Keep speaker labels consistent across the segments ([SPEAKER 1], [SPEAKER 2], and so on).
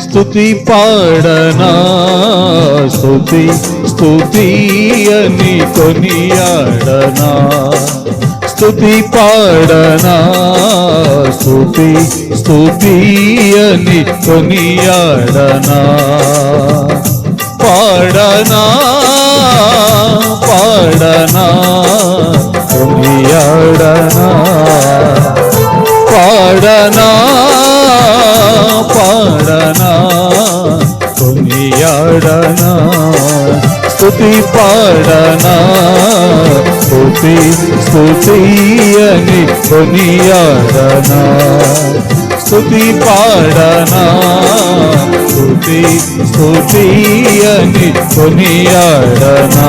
[SPEAKER 1] స్థుతి పాడనా స్థుతి స్థుతి అని కొనియాడనా. స్థుతి పాడనా స్థుతి స్థుతి అని కొనియాడనా. పాడనా పాడనా కొనియాడనా. పాడనా స్తుతి పాడనా స్తుతి స్తుతి అని కొనియాడనా స్తుతి పాడనా స్తుతి స్తుతి అని కొనియాడనా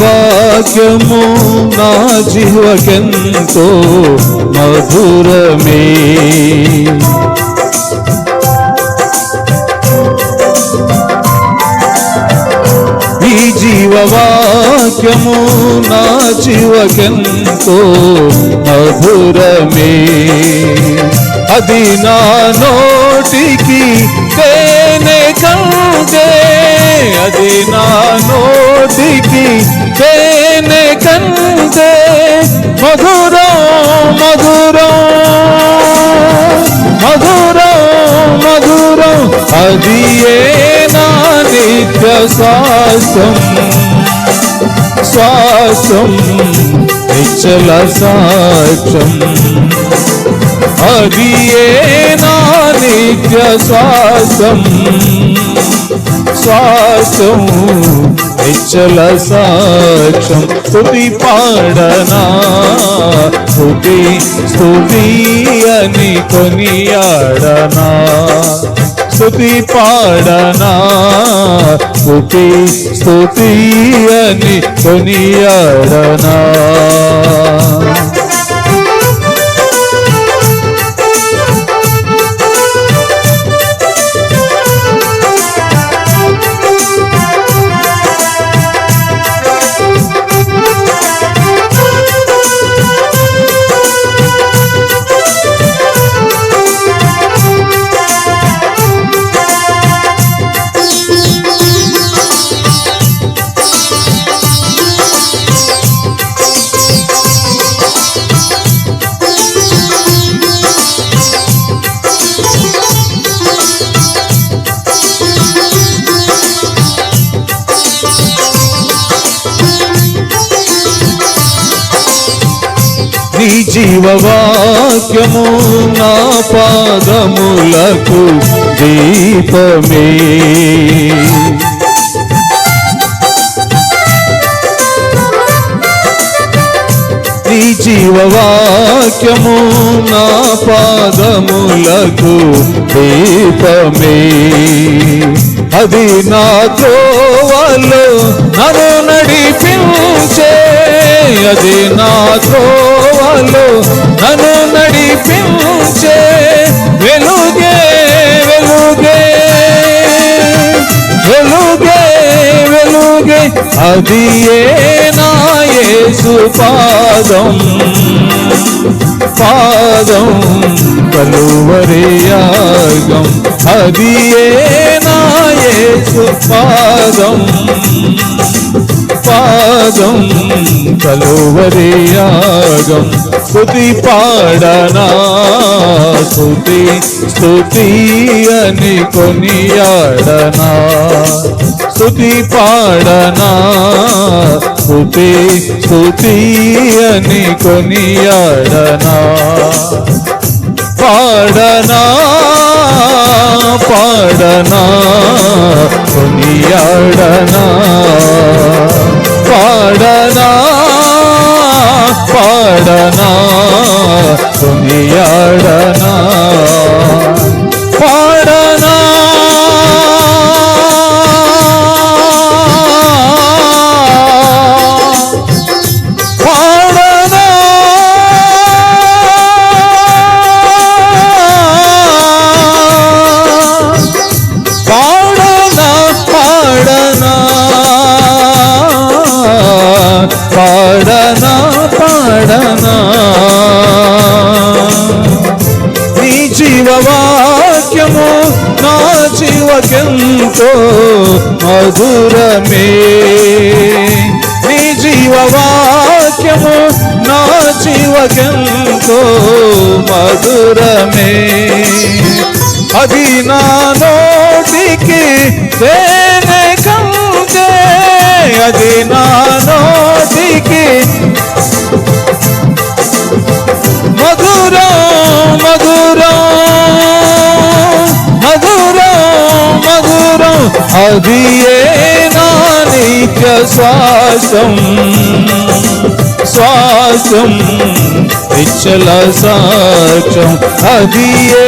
[SPEAKER 1] వాక్యము నా జీవకెంతో మధురమే. ఈ జీవవాక్యము నా జీవకెంతో మధురమే. అది నా నోటికి తే అది నా నోటికి తేనె కంటే మధురం మధురం మధురం మధురం అది ఏ నా నిత్య శ్వాసం శ్వాసం నిచ్చల సాక్ష్యం. అది ఏ నా నిత్య శ్వాసం? శ్వాసం నిశ్చల సాక్ష్యం స్థుతి పాడనా? స్థుతి స్థుతి అని కొనియాడనా? స్థుతి పాడనా? స్థుతి స్థుతి అని కొనియాడనా? జీవవాక్యము నా పాదములకు దీపమే. నీ జీవవాక్యము నా పాదములకు దీపమే. అది నా త్రోవలో నన్ను నడిపించే అది నా త్రోవలో నన్ను నడిపించే. వెలుగే వెలుగే వెలుగే వెలుగే. అది ఏ నా పాదం. పాదం కలువరి అది ఏ నా పాదం. పాదం కలువరి యాగం స్తుతి పాడనా స్థుతి స్థుతి అని కొనియాడనా. స్థుతి పాడనా స్థుతి స్థుతి అని కొనియాడనా. పాడనా పాడనా కొనియాడనా. పాడనా పాడనా? కొనియాడనా జీవకెంతో మధురమే. నీ జీవవాక్యము నా జీవకెంతో మధురమే. అది నా నోటికి తేనె మధురం అది ఏ నా నిత్య శ్వాసం. శ్వాసం నిచ్చల సాక్షం అది ఏ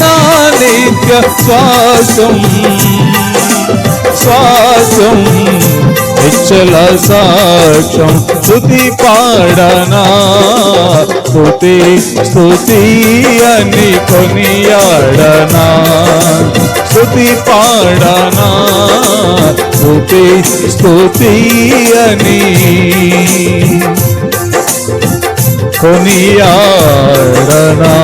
[SPEAKER 1] నా నిత్య శ్వాసం. శ్వాసం నిశ్చల సాక్ష్యం స్తుతి పాడనా స్థుతి స్థుతి అని కొనియాడనా స్థుతి పాడనా స్థుతి స్థుతి అని కొనియాడనా